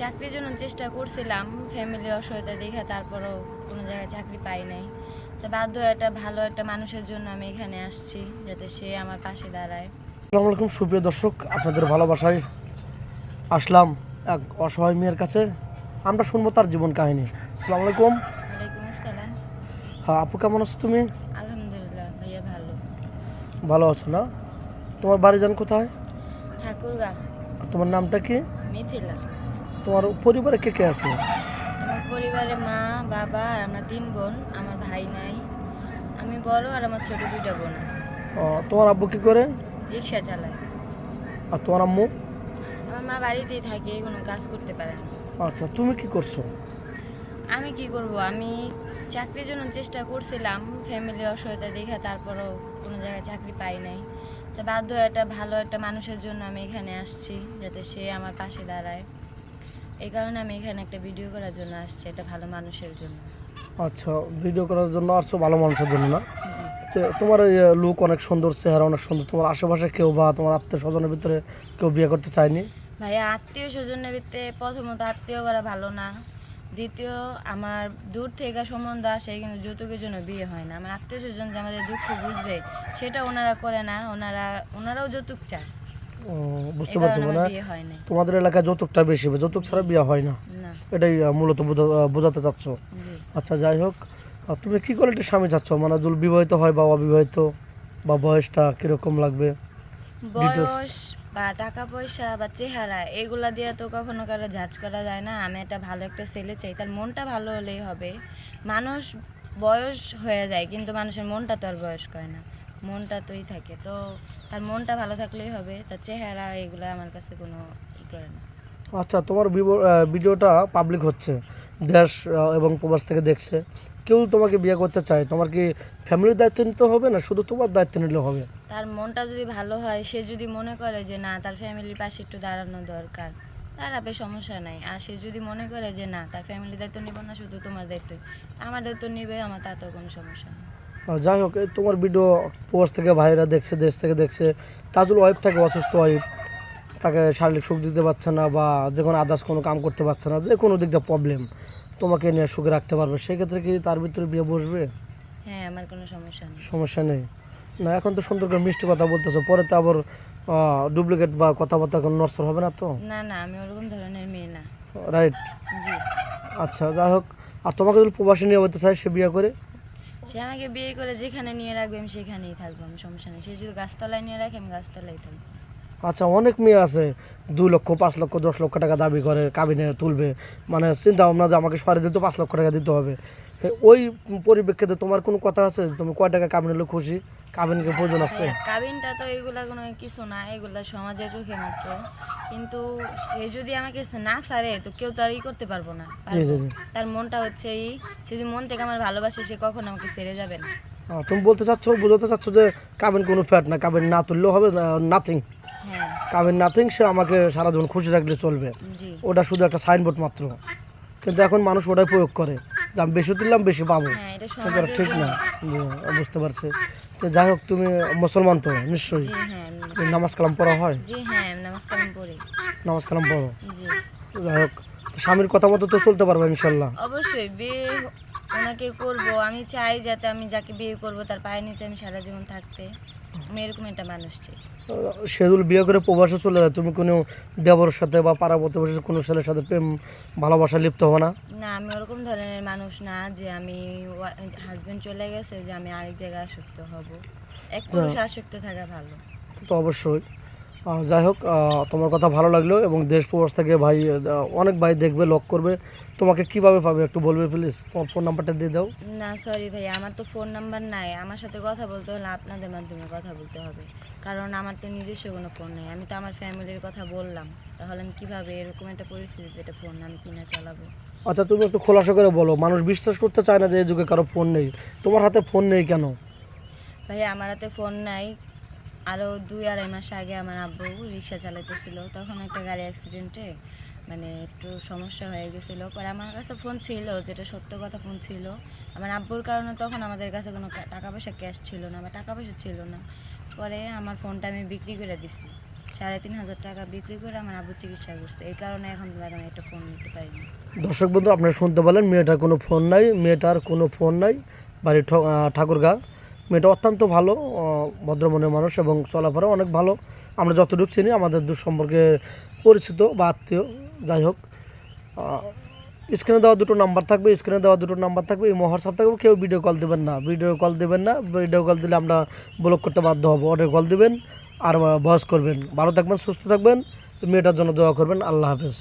চাকরির জন্য চেষ্টা করছিলাম ফ্যামিলি অসহায়তা দেখে তারপরও কোনো জায়গায় চাকরি পাই নাই। তো বাধ্য হয়ে একটা ভালো একটা মানুষের জন্য আমি এখানে আসছি যাতে সে আমার পাশে দাঁড়ায়। আসসালামু আলাইকুম সুপ্রিয় দর্শক আপনাদের ভালোবাসায় আসলাম এক অসহায় মেয়ের কাছে। আমরা শুনব তার জীবন কাহিনী। আসসালামু আলাইকুম। ওয়ালাইকুম আসসালাম। হ্যাঁ আপু কেমন আছো তুমি? আলহামদুলিল্লাহ ভাইয়া ভালো। ভালো আছো না? তোমার বাড়ি যান কোথায়? ঠাকুরগা। আর তোমার নামটা কি? মিথিলা। তোমার পরিবারে কে কে আছে? আমার পরিবারে মা বাবা আর আমরা তিন বোন আমার ভাই নাই। আমি বড় আর আমার ছোট দুইটা বোন আছে। ও, তোমার আব্বু কি করে? রিক্সা চালায়। আর তোমার আম্মু? আমার মা বাড়িতেই থাকে কোনো কাজ করতে পারে না। আচ্ছা তুমি কি করছ? আমি কি করব? আমি চাকরির জন্য চেষ্টা করছিলাম ফ্যামিলি অসহায়তা দেখে তারপরও কোনো জায়গায় চাকরি পাই নাই। তো বাধ্য হয়ে একটা ভালো একটা মানুষের জন্য আমি এখানে আসছি যাতে সে আমার পাশে দাঁড়ায়। এই কারণে আমি এখানে একটা ভিডিও করার জন্য আসছি এটা ভালো মানুষের জন্য। আচ্ছা ভিডিও করার জন্য আসছো ভালো মানুষের জন্য না? তোমার লুক অনেক সুন্দর চেহারা অনেক সুন্দর তোমার আশেপাশে কেউ বা তোমার আত্মীয় স্বজনের ভিতরে কেউ বিয়ে করতে চায়নি? ভাইয়া আত্মীয় স্বজনের ভিতরে প্রথমত আত্মীয় করা ভালো না। দ্বিতীয় আমার দূর থেকে সম্বন্ধ আসে কিন্তু যৌতুকের জন্য বিয়ে হয় না। আমার আত্মীয় স্বজন যে আমাদের দুঃখ বুঝবে সেটা ওনারা করে না ওনারা ওনারাও যৌতুক চায়। বুঝতে পারছ মানে তোমাদের এলাকায় যৌতুকটা বেশি যৌতুক ছাড়া বিয়ে হয় না। এটাই মূলত বোঝা- বোঝাতে চাচ্ছ। আচ্ছা যাই হোক তুমি কি কোয়ালিটির স্বামী চাচ্ছ? মানে যদি বিবাহিত হয় বা অবিবাহিত? বা বয়সটা কীরকম লাগবে? বয়স বা টাকা পয়সা বা চেহারা এগুলা দিয়ে তো কখনো কারও জাজ করা যায় না। আমি একটা ভালো একটা ছেলে চাই তার মনটা ভালো হলেই হবে। মানুষ বয়স হয়ে যায় কিন্তু মানুষের মনটা তো আর বয়স করে না। মনটা তোই থাকে। তো তার মনটা ভালো থাকলেই হবে তার চেহারা এগুলো আমার কাছে কোনো ই করে না। আচ্ছা তোমার ভিডিওটা পাবলিক হচ্ছে দেশ এবং প্রবাস থেকে দেখছে। কেউ তোমাকে বিয়ে করতে চায় তোমার কি ফ্যামিলির দায়িত্ব নিতে হবে না শুধু তোমার দায়িত্ব নিলে হবে? তার মনটা যদি ভালো হয় সে যদি মনে করে যে না তার ফ্যামিলির পাশে একটু দাঁড়ানো দরকার দাঁড়াবে সমস্যা নাই। আর সে যদি মনে করে যে না তার ফ্যামিলির দায়িত্ব নিব না শুধু তোমার দায়িত্ব আমার দায়িত্ব নিবে আমার তাতেও কোনো সমস্যা নেই। যাই হোক এই তোমার ভিডিও প্রবাস থেকে ভাইরা দেখছে দেশ থেকে দেখছে। তাজুল ওয়াইফ থাকে অসুস্থ ওয়াইফ তাকে শারীরিক সুখ দিতে পারছে না বা যে কোনো আদার্স কোনো কাম করতে পারছে না যে কোনো দিক দিয়ে প্রবলেম তোমাকে নিয়ে সুখে রাখতে পারবে। সেক্ষেত্রে কি তার ভিতরে বিয়ে বসবে? হ্যাঁ আমার কোনো সমস্যা নেই। সমস্যা নেই। না এখন তো সুন্দর করে মিষ্টি কথা বলতেছো পরে তো আবার ডুপ্লিকেট বা কথাবার্তা কোনো নষ্ট হবে না তো? না না আমি ওরকম ধরনের মেয়ে না। রাইট আচ্ছা যাই হোক আর তোমাকে যদি প্রবাসী নিয়ে হতে চায় সে বিয়ে করে? সে আমাকে বিয়ে করে যেখানে নিয়ে রাখবে আমি সেখানেই থাকব, আমি সমস্যা নেই। সে যদি গাছতলায় নিয়ে রাখে, আমি গাছতলায় থাকব। আচ্ছা অনেক মেয়ে আছে দুই লক্ষ পাঁচ লক্ষ দশ লক্ষ টাকা দাবি করে কাবিনে তুলবে। মানে চিন্তা ভাবনা যে আমাকে সরে দিতে পাঁচ লক্ষ টাকা দিতে হবে। ওই পরিপ্রেক্ষিতে তোমার কোনো কথা আছে? তুমি কয় টাকা কাবিন হলে খুশি? কাবিনকে প্রয়োজন আছে? হ্যাঁ, কাবিনটা তো এগুলা কোনো কিছু না এগুলা সমাজের চোখে মাত্র। কিন্তু সে যদি আমাকে না ছাড়ে তো কেউ তো আর ই করতে পারব না। তার মনটা হচ্ছে এই সে যদি মন থেকে আমার ভালোবাসে সে কখনো আমাকে ছেড়ে যাবে না। তুমি বলতে চাচ্ছ বোঝাতে চাচ্ছ যে কাবিন কোনো ফ্যাট না কাবিন না তুললেও হবে নাথিং হ্যাঁ নাথিং সে আমাকে সারা জীবন খুশি রাখলে চলবে। ওটা শুধু একটা সাইনবোর্ড মাত্র। কিন্তু এখন মানুষ ওটাই প্রয়োগ করে যে আমি বেশি তুললাম বেশি পাবো। হ্যাঁ কিন্তু ওটা ঠিক না। বুঝতে পারছি। তো যাই হোক তুমি মুসলমান তো নিশ্চয়ই? হ্যাঁ নামাজ কালাম পড়া হয়? হ্যাঁ নামাজ কালাম পড়ো। যাই হোক স্বামীর কথা মতো তো চলতে পারবে ইনশাল্লাহ। অবশ্যই বিয়ে ওনাকে করব। আমি চাই যাতে আমি যাকে বিয়ে করব তার পায়ের নিচে আমি সারা জীবন থাকতে। আমি এরকম একটা মানুষ চাই। সেদুল বিয়ে করে প্রবাসে চলে যায় তুমি কোনো দেবর সাথে বা পাড়া বসে কোনো ছেলের সাথে প্রেম ভালোবাসা লিপ্ত হবে না? না আমি ওরকম ধরনের মানুষ না যে আমি হাজবেন্ড চলে গেছে যে আমি আরেক জায়গায় আসক্ত হব। এক পুরুষ আসক্ত থাকা ভালো। তো অবশ্যই। যাই হোক তোমার কথা ভালো লাগল এবং দেশ প্রবাস থেকে ভাই অনেক ভাই দেখবে লক করবে। তোমাকে কীভাবে পাবে একটু বলবে প্লিজ তোমার ফোন নাম্বারটা দিয়ে দাও। না সরি ভাই আমার তো ফোন নাম্বার নাই। আমার সাথে কথা বলতে হলে আপনাদের মাধ্যমে কথা বলতে হবে। কারণ আমার তো নিজস্ব কোনো ফোন নেই। আমি তো আমার ফ্যামিলির কথা বললাম। তাহলে আমি কীভাবে এরকম একটা পরিস্থিতিতে একটা ফোন আমি কিনা চালাবো? আচ্ছা তুমি একটু খোলাসা করে বলো। মানুষ বিশ্বাস করতে চায় না যে এই যুগে কারও ফোন নেই। তোমার হাতে ফোন নেই কেন? ভাই আমার হাতে ফোন নাই। আরও দুই আড়াই মাস আগে আমার আব্বু রিক্সা চালাইতেছিল, তখন একটা গাড়ি অ্যাক্সিডেন্টে মানে একটু সমস্যা হয়ে গেছিল। পরে আমার কাছে ফোন ছিল, যেটা সত্য কথা ফোন ছিল। আমার আব্বুর কারণে তখন আমাদের কাছে কোনো টাকা পয়সা ক্যাশ ছিল না বা টাকা পয়সা ছিল না। পরে আমার ফোনটা আমি বিক্রি করে দিছি। সাড়ে তিন হাজার টাকা বিক্রি করে আমার আব্বু চিকিৎসা করছে। এই কারণে এখন আমি একটা ফোন নিতে পারিনি। দর্শক বন্ধু, আপনারা শুনতে পেলেন, মেয়েটার কোনো ফোন নাই, মেয়েটার কোনো ফোন নাই, বাড়ির ঠাকুরগা। মেয়েটা অত্যন্ত ভালো ভদ্রমনের মানুষ এবং চলাফেরা অনেক ভালো। আমরা যতটুকু চিনি আমাদের দূর সম্পর্কে পরিচিত বা আত্মীয়, যাই হোক। স্ক্রিনে দেওয়া দুটো নাম্বার থাকবে স্ক্রিনে দেওয়া দুটো নাম্বার থাকবে, এই হোয়াটসঅ্যাপ থাকবে, কেউ ভিডিও কল দেবেন না। ভিডিও কল দেবেন না ভিডিও কল দিলে আমরা ব্লক করতে বাধ্য হব। অর্ডার কল দেবেন আর ভয়েস করবেন। ভালো থাকবেন, সুস্থ থাকবেন, মেয়েটার জন্য দোয়া করবেন। আল্লাহ হাফেজ।